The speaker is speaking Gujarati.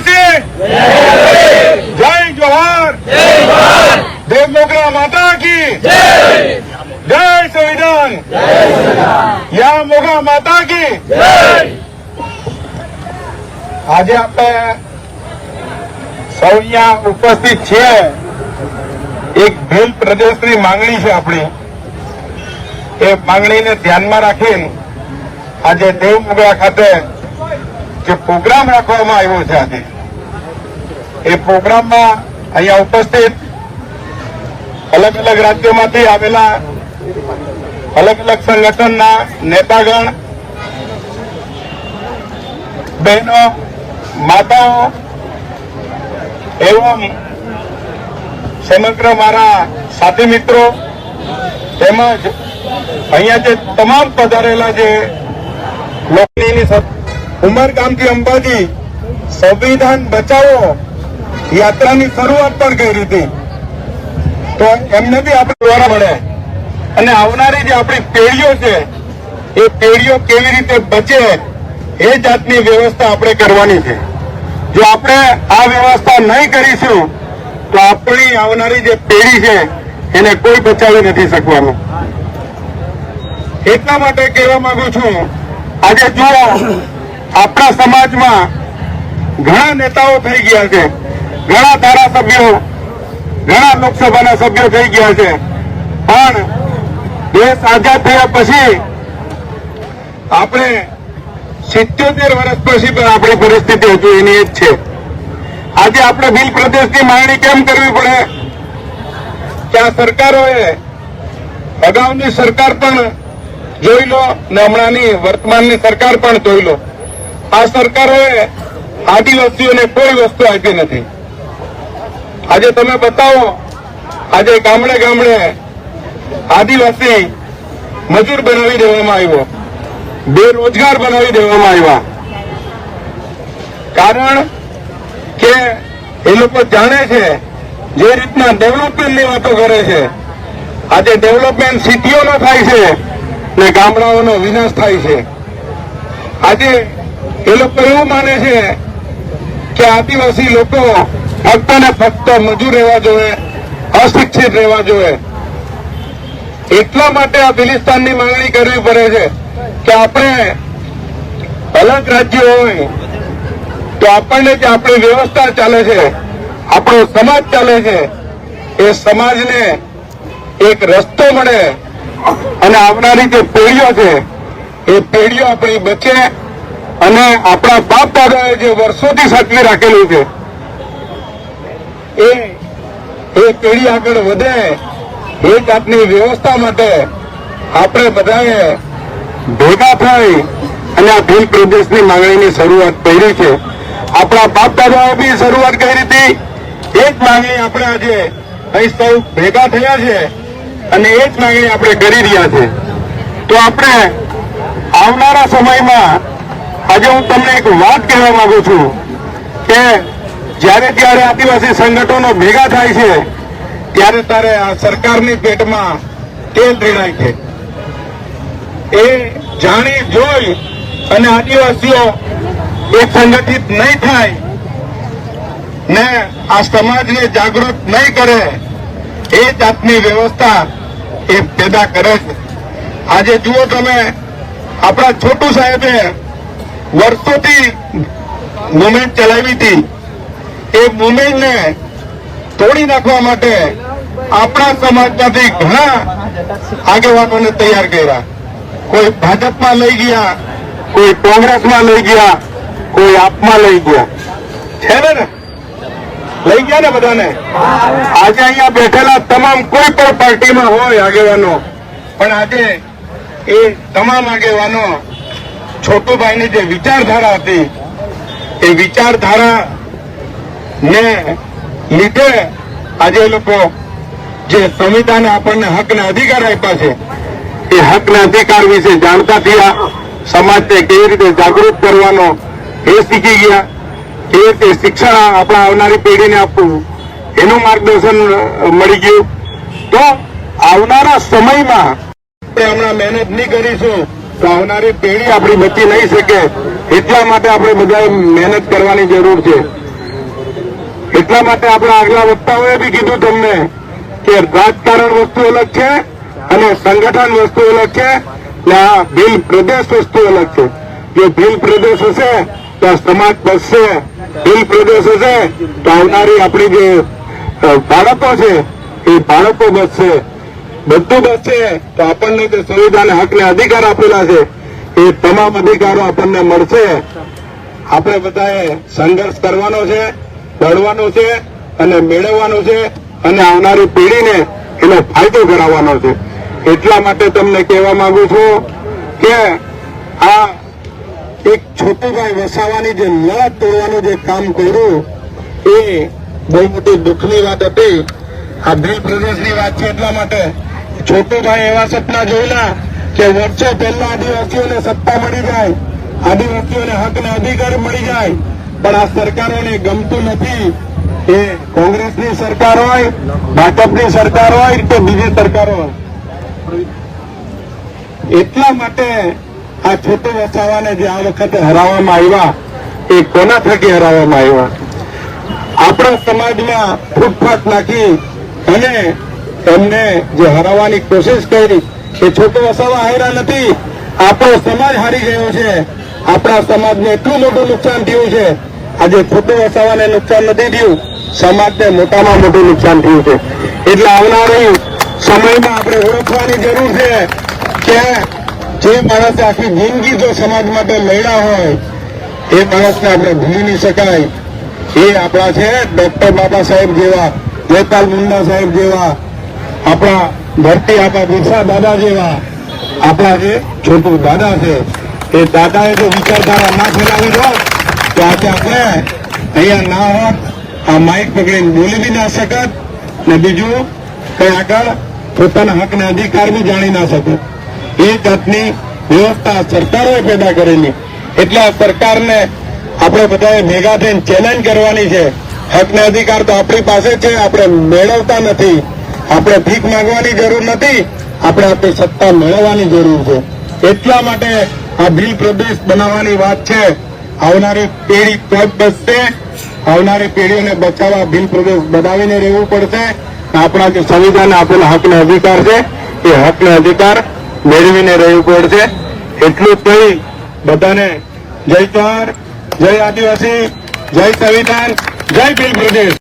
આદિવાસી જય જોહાર દેવ માતા કી. જય સંવિધાન. યા મોગા માતા કી. આજે આપણે સૌ અહીંયા ઉપસ્થિત છીએ. એક ભીલ પ્રદેશની માંગણી છે આપણી. એ માંગણીને ધ્યાનમાં રાખીને આજે દેવમોગરા ખાતે જે પ્રોગ્રામ રાખવામાં આવ્યો છે આજે. એ પ્રોગ્રામમાં અહીંયા ઉપસ્થિત અલગ અલગ રાજ્યોમાંથી આવેલા અલગ અલગ સંગઠનના નેતાગણ, બહેનો, માતાઓ, એવું સમગ્ર મારા સાથી મિત્રો, તેમજ અહીંયા જે તમામ પધારેલા જે લોકોની ઉમરગામથી અંબાજી સંવિધાન બચાવો યાત્રાની શરૂઆત પણ કરી હતી તો એમને બી આપણે દ્વારા મળે. અને આવનારી જે આપણી પેઢીઓ છે, એ પેઢીઓ કેવી રીતે બચે એ જાતની વ્યવસ્થા આપણે કરવાની છે. જો આપણે આ વ્યવસ્થા નહીં કરીશું, તો આપણી આવનારી જે પેઢી છે, એને કોઈ બચાવી નથી શકવાનું. એટલા માટે કહેવા માંગુ છું, આજે જુઓ આપણા સમાજમાં ઘણા નેતાઓ થઈ ગયા છે. ઘણા ધારાસભ્યો, ઘણા લોકસભાના સભ્યો થઈ ગયા છે. પણ દેશ આઝાદ થયા પછી આપણે સિત્યોતેર વર્ષ પછી પણ આપણી પરિસ્થિતિ હજુ એની જ છે. આજે આપણે ભીલ પ્રદેશની માંગણી કેમ કરવી પડે? કે આ સરકારોએ અગાઉની સરકાર પણ જોઈ લો ને હમણાંની વર્તમાનની સરકાર પણ જોઈ લો. આ સરકારોએ આદિવાસીઓને કોઈ વસ્તુ આપી નથી. આજે તમે બતાવો, આજે ગામડે ગામડે આદિવાસી મજૂર બનાવી દેવામાં આવ્યો, બેરોજગાર બનાવી દેવામાં આવ્યા. કારણ કે એ લોકો જાણે છે જે રીતના ડેવલપમેન્ટની વાતો કરે છે. આજે ડેવલપમેન્ટ સિટીઓનો થાય છે ને ગામડાઓનો વિનાશ થાય છે. આજે એ લોકો એવું માને છે કે આદિવાસી લોકો ફક્ત ને ફક્ત મજૂર રહેવા જોઈએ અશિક્ષિત રહેવા જોઈએ એટલા માટે આ બિલિસ્તાનની માંગણી કરવી પડે છે કે આપણે અલગ રાજ્યો હોય તો આપણને જે આપણી વ્યવસ્થા ચાલે છે, આપણો સમાજ ચાલે છે. એ સમાજને એક રસ્તો મળે અને આવનારી જે પેઢીઓ છે, એ પેઢીઓ આપણી બચે અને આપણા બાપ દાદાએ જે વર્ષોથી સાચવી રાખેલું છે, એ પેઢી આગળ વધે, એ જાતની વ્યવસ્થા માટે આપણે બધાએ ભેગા થઈ અને આ ભીલ પ્રદેશની માંગણીની શરૂઆત કરી છે. આપણા બાપ દાદાએ બી શરૂઆત કરી હતી. એ જ માંગણી આપણે આજે અહીં સૌ ભેગા થયા છે અને એ જ માંગણી આપણે કરી રહ્યા છે. તો આપણે આવનારા સમયમાં આજે હું તમને એક વાત કહેવા માંગુ છું કે જ્યારે ત્યારે આદિવાસી સંગઠનો ભેગા થાય છે, ત્યારે તારે આ સરકારની પેટમાં તેલ રેડાય છે. એ જાણી, જોઈ અને આદિવાસીઓ એક સંગઠિત નહીં થાય ને આ સમાજને જાગૃત નહીં કરે, એ જાતની વ્યવસ્થા એ પેદા કરે છે. આજે જુઓ તમે, આપણા છોટુ સાહેબે વર્ષોથી મુવમેન્ટ ચલાવી હતી. એ મુવમેન્ટને તોડી નાખવા માટે આપણા સમાજમાંથી ઘણા આગેવાનોને તૈયાર કર્યા. કોઈ ભાજપમાં લઈ ગયા, કોઈ કોંગ્રેસમાં લઈ ગયા, કોઈ આપમાં લઈ ગયા. છે ને? લઈ ગયા ને બધાને? આજે અહીંયા બેઠેલા તમામ કોઈ પણ પાર્ટીમાં હોય આગેવાનો. પણ આજે એ તમામ આગેવાનો છોટુભાઈની જે વિચારધારા હતી, એ વિચારધારા ને લીધે આજે લોકો જે સંવિધાને આપણને હકના અધિકાર આપ્યા છે, એ હકના અધિકાર વિશે જાણતા થયા. સમાજને કેવી રીતે જાગૃત કરવાનો એ શીખી ગયા. કેવી રીતે શિક્ષણ આપણા આવનારી પેઢીને આપવું, એનું માર્ગદર્શન મળી ગયું. તો આવનારા સમયમાં આપણે હમણાં મહેનત નહીં કરીશું. તો આવનારી પેઢી આપણી બચી નહીં શકે. એટલા માટે આપણે બધાએ મહેનત કરવાની જરૂર છે. એટલા માટે આપણા આગલા વક્તાઓએ બી કીધું તમને કે રાજકારણ વસ્તુ અલગ છે અને સંગઠન વસ્તુ અલગ છે ને આ ભીલ પ્રદેશ વસ્તુ અલગ છે. જો ભીલ પ્રદેશ હશે તો સમાજ બચશે ભીલ પ્રદેશ હશે તો આવનારી આપણી જે બાળકો છે એ બાળકો બચશે બધું બચશે તો આપણને જે સંવિધાને હકને અધિકાર આપેલા છે, એ તમામ અધિકારો આપણને મળશે. આપણે બધાએ સંઘર્ષ કરવાનો છે, લડવાનો છે, અને મેળવવાનો છે, અને આવનારી પેઢીને એનો ફાયદો કરાવવાનો છે. એટલા માટે તમને કહેવા માંગુ છું કે આ એક છોટુભાઈ વસાવાની જે લડત તોડવાનું જે કામ કર્યું, એ બહુ મોટી દુઃખની વાત હતી. આ દિલ પ્રદેશની વાત છે એટલા માટે. છોટુભાઈ એવા સપના જોયેલા કે વર્ષો પહેલા આદિવાસીઓને સત્તા મળી જાય, આદિવાસીઓને હક અધિકાર મળી જાય, પણ આ સરકારોને ગમતું નથી એ કોંગ્રેસની સરકાર હોય, ભાજપની સરકાર હોય કે બીજી સરકાર હોય. એટલા માટે આ છોટુ વસાવાને જે આ વખતે હરાવવામાં આવ્યા, એ કોના થકી હરાવવામાં આવ્યા? આપણા સમાજમાં ફૂટફાટ નાખી અને એમને જે હરાવવાની કોશિશ કરી, એ છોટો વસાવા હાર્યા નથી. આપણો સમાજ હારી ગયો છે. આપણા સમાજને એટલું મોટું નુકસાન થયું છે. આજે ખોટો વસાવાને નુકસાન નથી થયું. સમાજને મોટામાં મોટું નુકસાન થયું છે. એટલે આવનારી સમયમાં આપણે ઓળખવાની જરૂર છે કે જે માણસે આખી જિંદગી જો સમાજ માટે લડ્યા હોય, એ માણસને આપણે ભૂલી નહીં શકાય. એ આપણા છે ડોક્ટર બાબા સાહેબ જેવા જયપાલ મુંડા સાહેબ જેવા આપણા ધરતી આપણા બિરસા દાદા જેવા આપણા જે છોટું દાદા છે, એ દાદાએ જો વિચારધારા ના ફેલાવી દો તો આજે આપણે અહીંયા ના હોત, આ માઇક પકડીને બોલી બી ના શકત ને બીજું કઈ આગળ પોતાના હકને અધિકાર બી જાણી ના શકે એ જાતની વ્યવસ્થા સરકારોએ પેદા કરેલી. એટલે આ સરકારને આપણે બધાએ ભેગા થઈને ચેલેન્જ કરવાની છે. હકના અધિકાર તો આપણી પાસે છે, આપણે મેળવતા નથી. આપણે ભીખ માંગવાની જરૂર નથી, આપણે આપણી સત્તા મેળવવાની જરૂર છે. એટલા માટે આ ભીલ પ્રદેશ બનાવવાની વાત છે. આવનારી પેઢી તો બચશે. આવનારી પેઢીઓને બચાવવા ભીલ પ્રદેશ બનાવીને રહેવું પડશે. આપણા જે સંવિધાન, આપેલા હકનો અધિકાર છે, એ હકનો અધિકાર મેળવીને રહેવું પડશે. એટલું જ કહી બધાને જય ચોર, જય આદિવાસી, જય સંવિધાન, જય ભીલ પ્રદેશ.